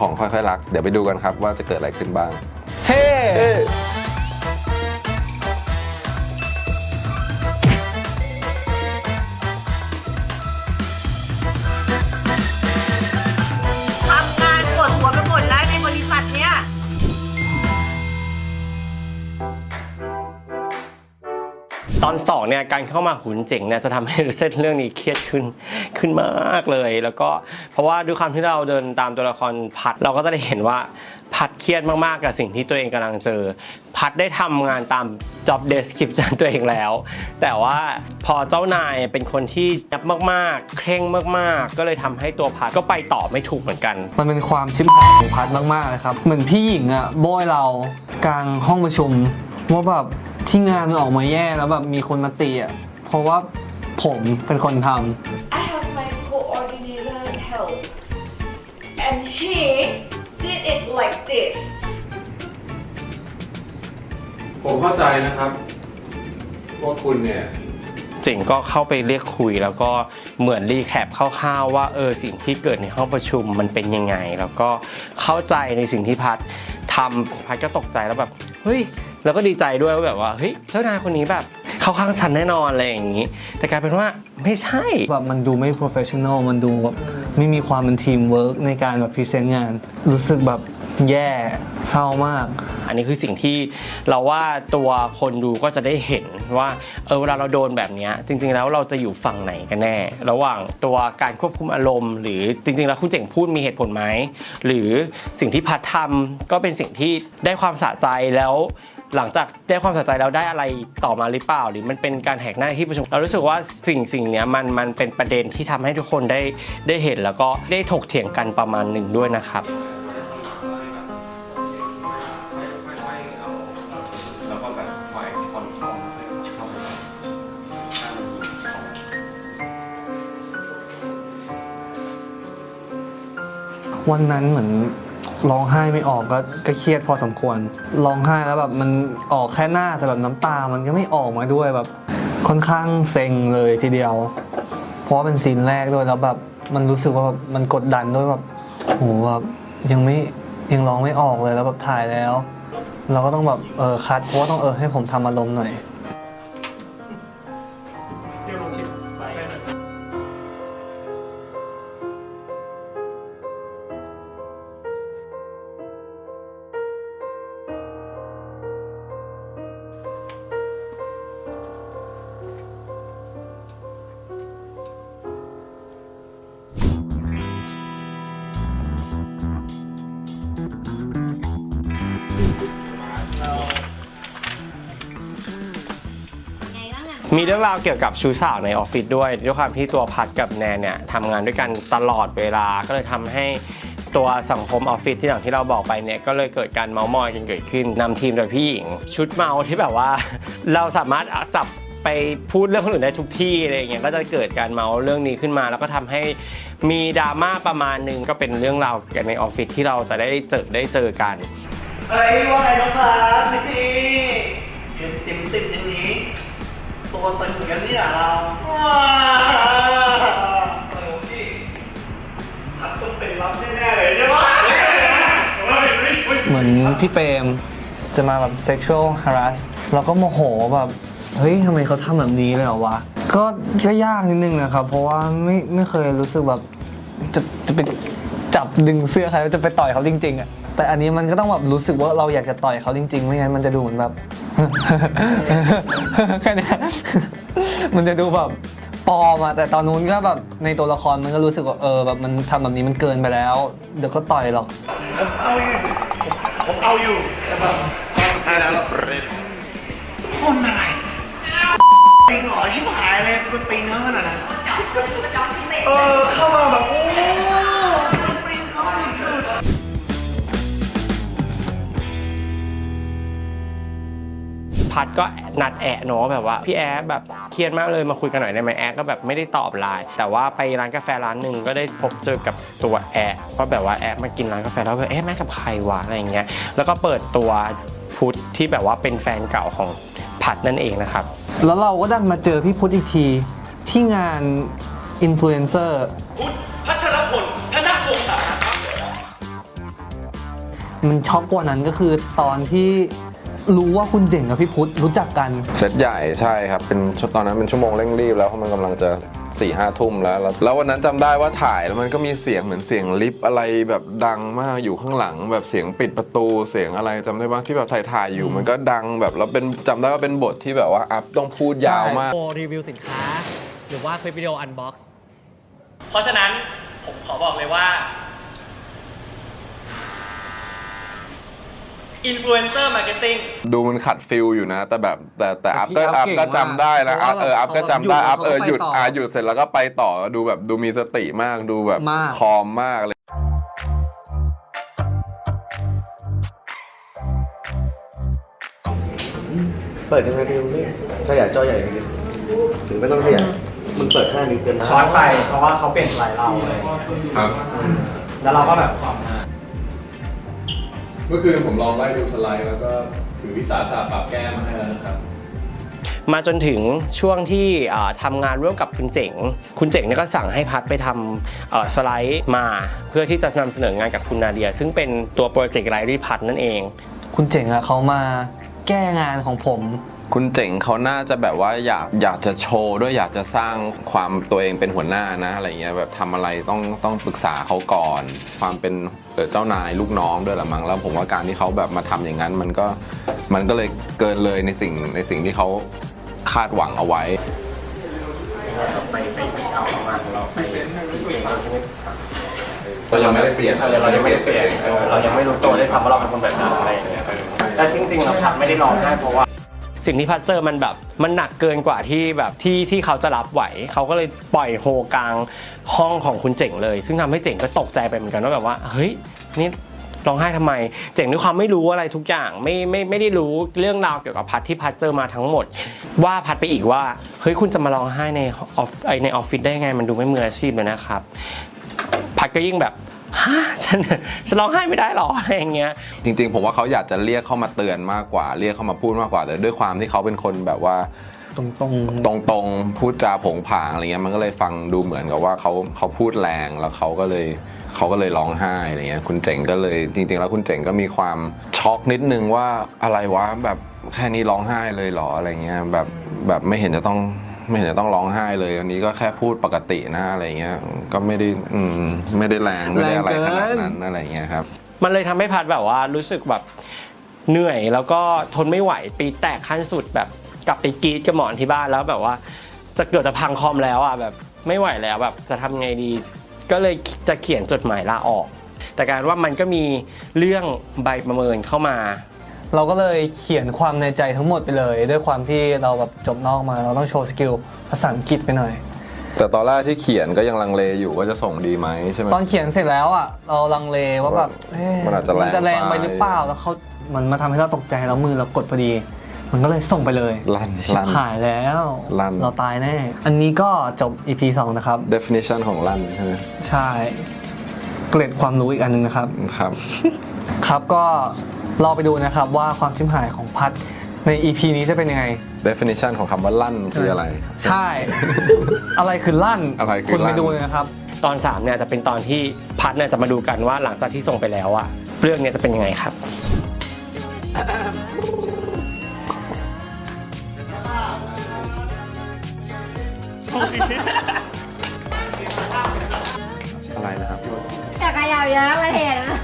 ของค่อยๆรัก เดี๋ยวไปดูกันครับว่าจะเกิดอะไรขึ้นบ้าง เฮ้ ตอนสองเนี่ยการเข้ามาหุ่นเจ๋งเนี่ยจะทำให้เส้นเรื่องนี้เครียดขึ้นขึ้นมากเลย แล้วก็เพราะว่าด้วยความที่เราเดินตามตัวละครพัดเราก็จะได้เห็นว่าพัดเครียดมากๆกับสิ่งที่ตัวเองกำลังเจอ พัดได้ทำงานตาม job description ตัวเองแล้ว แต่ว่าพอเจ้านายเป็นคนที่ยับมากๆ เคร่งมากๆ ก็เลยทำให้ตัวพัดก็ไปต่อไม่ถูกเหมือนกัน มันเป็นความชิบหายของพัดมากๆเลยครับ เหมือนพี่หญิงอะโบยเรากลางห้องประชุมว่าแบบ ที่งานมันออกมาแย่แล้วแบบมีคนมาตีอะเพราะว่าผมเป็นคนทำ I have my coordinator help, and he did it like this. ผมเข้าใจนะครับ ว่าคุณเนี่ย เจ๋งก็เข้าไปเรียกคุย แล้วก็เหมือนรีแคปคร่าวๆว่าเออสิ่งที่เกิดในห้องประชุมมันเป็นยังไง แล้วก็เข้าใจในสิ่งที่พัดทำพัดก็ตกใจแล้วแบบ เฮ้ย แล้วก็ดีใจด้วยว่าแบบว่าเฮ้ยเจ้านายคนนี้แบบเข้าข้างฉันแน่นอนอะไรอย่างนี้ แต่กลายเป็นว่าไม่ใช่แบบมันดูไม่ professional มันดูแบบไม่มีความเป็นทีมเวิร์กในการแบบพรีเซนต์งาน รู้สึกแบบแย่เศร้ามาก อันนี้คือสิ่งที่เราว่าตัวคนดูก็จะได้เห็นว่าเออเวลาเราโดนแบบเนี้ยจริง ๆ แล้วเราจะอยู่ฝั่งไหนกันแน่ ระหว่างตัวการควบคุมอารมณ์ หรือจริง ๆ แล้วคุณเจ๋งพูดมีเหตุผลไหมหรือสิ่งที่พัดทำก็เป็นสิ่งที่ได้ความสะใจแล้ว หลังจากได้ความสะใจแล้วได้อะไรต่อมาหรือเปล่า หรือมันเป็นการแหกหน้าที่ประชุมเรารู้สึกว่าสิ่งสิ่งนี้มันมันเป็นประเด็นที่ทำให้ทุกคนได้ได้เห็นแล้วก็ได้ถกเถียงกันประมาณหนึ่งด้วยนะครับวันนั้นเหมือน ร้องไห้ไม่ออกก็ก็เครียดพอสมควรร้องไห้แล้วแบบมันออกแค่หน้าแต่แบบน้ำตามันก็ไม่ออกมาด้วยแบบค่อนข้างเซ็งเลยทีเดียว เพราะว่าเป็นซีนแรกด้วยแล้วแบบมันรู้สึกว่าแบบมันกดดันด้วยแบบโหแบบยังไม่ยังร้องไม่ออกเลยแล้วแบบถ่ายแล้ว เราก็ต้องแบบเออคัดเพราะว่าต้องเออให้ผมทำอารมณ์หน่อย มีเรื่องราวเกี่ยวกับชู้สาวในออฟฟิศด้วยด้วยความที่ตัวพัดกับแนนเนี่ยทำงานด้วยกันตลอดเวลาก็เลยทำให้ตัวสังคมออฟฟิศที่อย่างที่เราบอกไปเนี่ยก็เลยเกิดการเมามอยกันเกิดขึ้นนำทีมโดยพี่หญิง ชุดเมาที่แบบว่า เราสามารถจับไปพูดเรื่องคนอื่นได้ทุกที่อะไรอย่างเงี้ยก็จะเกิดการเมาเรื่องนี้ขึ้นมา แล้วก็ทำให้มีดราม่าประมาณหนึ่งก็เป็นเรื่องราวกันในออฟฟิศที่เราจะได้เจอได้เจอกัน เฮ้ยว่าไงน้องพัดนี่เห็นติ่มติ่ม ตัวตึงกันเนี่ยเราโอ้พี่พัดต้องเป็นรับแน่ๆเลยใช่ไหมเหมือนพี่เปรมจะมาแบบ sexual harass เราก็โมโหแบบ เฮ้ยทำไมเขาทำแบบนี้เลยเหรอวะ ก็ก็ยากนิดนึงนะครับ เพราะว่าไม่ไม่เคยรู้สึกแบบจะจะไปจับดึงเสื้อใครแล้วจะไปต่อยเขาจริง ๆอะแต่อันนี้มันก็ต้องแบบรู้สึกว่าเราอยากจะต่อยเขาจริง ๆ ไม่งั้นมันจะดูเหมือนแบบ แค่เนี้ยมันจะดูแบบปลอมอะแต่ตอนนู้นก็แบบในตัวละครมันก็รู้สึกว่าเออแบบมันทำแบบนี้มันเกินไปแล้ว เดี๋ยวก็ต่อยหรอก ผมเอาอยู่ ผมเอาอยู่แต่แบบสุดท้ายแล้วคนอะไรตีหงอชิบหายเลยมันตีเนื้อขนาดนั้นเออเข้ามาแบบ พัดก็นัดแอะเนาะแบบว่าพี่แอดแบบเครียดมากเลยมาคุยกันหน่อยได้ไหมแอดก็แบบไม่ได้ตอบไลน์แต่ว่าไปร้านกาแฟร้านหนึ่งก็ได้พบเจอกับตัวแอดเพราะแบบว่าแอดมากินร้านกาแฟแล้วก็เอ๊ะแม่กับใครวะอะไรอย่างเงี้ยแล้วก็เปิดตัวพุทธที่แบบว่าเป็นแฟนเก่าของพัดนั่นเองนะครับ แล้วเราก็ดันมาเจอพี่พุทธอีกทีที่งานอินฟลูเอนเซอร์พุทธพัชรพลธนพงศ์มันช็อกกว่านั้นก็คือตอนที่ รู้ว่าคุณเจ๋งกับพี่พุทธรู้จักกัน เซตใหญ่ใช่ครับ เป็นชั่วตอนนั้นเป็นชั่วโมงเร่งรีบแล้วเพราะมันกำลังจะ4ี่ห้าทุ่มแล้วแล้ว แล้ววันนั้นจำได้ว่าถ่ายแล้วมันก็มีเสียงเหมือนเสียงลิฟต์อะไรแบบดังมากอยู่ข้างหลัง แบบเสียงปิดประตูเสียงอะไรจำได้ว่าที่แบบถ่ายถ่ายๆอยู่ มันก็ดังแบบแล้วเป็นจำได้ว่าเป็นบทที่แบบว่าอัพต้องพูดยาวมากโรีวิวสินค้า หรือว่าคลิปวิดีโออันบ็อกซ์เพราะฉะนั้นผมขอบอกเลยว่า อินฟลูเอนเซอร์มาร์เก็ตติ้งดูมันขัดฟิลอยู่นะ แต่แบบแต่แต่อัพแต่ก็พี่อัอัพพเก่งก็จำได้นะมากอัพเอออัพก็จำได้เพราะว่าอัพเออเขาหยุดไปต่ออะหยุดเสร็จแล้วก็ไปต่อดูแบบดูมีสติมากดูแบบมากคอมมากเลยเปิดยังไงดีนี่ขยายจอใหญ่ดิถึงไม่ต้องขยายมึงเปิดห้านิ้วเกินนะช้อนไปเพราะว่าเขาเปลี่ยนสไลด์เราเลยครับ แล้วเราก็แบบ เมื่อคืนผมลองไล่ดูสไลด์แล้วก็ถือวิสาสะปรับแก้มาให้แล้วนะครับ มาจนถึงช่วงที่อ่าทำางานร่วมกับคุณเจ๋ง คุณเจ๋งเนี่ยก็สั่งให้พัดไปทำเอ่อสไลด์มาเพื่อที่จะนำเสนองานกับคุณนาเดีย ซึ่งเป็นตัวโปรเจกต์ไลรี่พัดนั่นเอง คุณเจ๋งอะเขามา แก้งานของผม คุณเจ๋งเขาน่าจะแบบว่าอยากอยากจะโชว์ด้วยอยากจะสร้างความตัวเองเป็นหัวหน้านะอะไรเงี้ยแบบทำอะไรต้องต้องปรึกษาเขาก่อน ความเป็นเอ่อเจ้านายลูกน้องด้วยละมั้งแล้วผมว่าการที่เขาแบบมาทำอย่างนั้น มันก็มันก็เลยเกินเลยในสิ่งในสิ่งที่เขาคาดหวังเอาไว้เรายังไม่ได้เปลี่ยนเรายังไม่ได้เปลี่ยนเออเรายังไม่รู้ตัวด้วยซ้ำว่าเราเป็นคนแบบไหนอะไรอย่างเงี้ย แต่จริงๆเราพัดไม่ได้ร้องไห้เพราะว่า สิ่งที่พัดเจอมันแบบ มันหนักเกินกว่าที่แบบที่ที่เขาจะรับไหว เขาก็เลยปล่อยโฮกลางห้องของคุณเจ๋งเลย ซึ่งทำให้เจ๋งก็ตกใจไปเหมือนกันว่าแบบว่า เฮ้ยนี่ร้องไห้ทำไม เจ๋งด้วยความไม่รู้อะไรทุกอย่างไม่ไม่ไม่ได้รู้เรื่องราวเกี่ยวกับพัดที่พัดเจอมาทั้งหมด ว่าพัดไปอีกว่าเฮ้ยคุณจะมาร้องไห้ในออฟไอในออฟฟิศได้ไงมันดูไม่มืออาชีพเลยนะครับ พัดก็ยิ่งแบบ ฮะฉันฉันร้องไห้ไม่ได้หรออะไรอย่างเงี้ยจริงๆ ผมว่าเขาอยากจะเรียกเข้ามาเตือนมากกว่า เรียกเข้ามาพูดมากกว่า แต่ด้วยความที่เขาเป็นคนแบบว่าตรงตรงๆพูดจาผงผางอะไรเงี้ยมันก็เลยฟังดูเหมือนกับว่าเขาเขาพูดแรงแล้วเขาก็เลยเขาก็เลยร้องไห้อะไรเงี้ยคุณเจ๋งก็เลยจริง ๆ แล้วคุณเจ๋งก็มีความช็อกนิดนึงว่าอะไรวะแบบแค่นี้ร้องไห้เลยเหรออะไรเงี้ยแบบแบบไม่เห็นจะต้อง ไม่เห็นจะต้องร้องไห้เลย อันนี้ก็แค่พูดปกตินะอะไรเงี้ย ก็ไม่ได้อืมไม่ได้แรงไม่ได้อะไรขนาดนั้นอะไรเงี้ยครับ มันเลยทำให้พัดแบบว่ารู้สึกแบบเหนื่อยแล้วก็ทนไม่ไหวปีแตกขั้นสุดแบบกลับไปกรีดกับหมอนที่บ้านแล้วแบบว่า จะเกิดจะพังคอมแล้วอะแบบไม่ไหวแล้วแบบจะทำไงดี ก็เลยจะเขียนจดหมายลาออก แต่การว่ามันก็มีเรื่องใบประเมินเข้ามาๆ เราก็เลยเขียนความในใจทั้งหมดไปเลย ด้วยความที่เราแบบจบนอกมาเราต้องโชว์สกิลภาษาอังกฤษไปหน่อย แต่ตอนแรกที่เขียนก็ยังลังเลอยู่ว่าจะส่งดีไหมใช่ไหมตอนเขียนเสร็จแล้วอะเราลังเลว่าแบบเอ๊ะมันอาจจะแรงมันจะแรงไปไป หรือเปล่าแล้วเขามันมาทำให้เราตกใจแล้วมือเรากดพอดี มันก็เลยส่งไปเลยลั่นชิบลั่นหายแล้วลั่น เราตายแน่ อันนี้ก็จบ EP 2 นะครับ definition ของลั่นใช่ไหมใช่ เกร็ดความรู้อีกอันหนึงนะครับ ครับ ครับก็ รอไปดูนะครับว่าความชิมหายของพัดใน EP นี้จะเป็นยังไง definition ของคำว่าลั่นคืออะไร ใช่ อะไรคือลั่นอะไรคือคุณไปลั่น ดูเลยนะครับ ตอน3เนี่ยจะเป็นตอนที่พัดเนี่ยจะมาดูกันว่าหลังจากที่ส่งไปแล้วอะเรื่องเนี่ยจะเป็นยังไงครับ อะไรนะครับ จักรยานเยอะประเทศนะ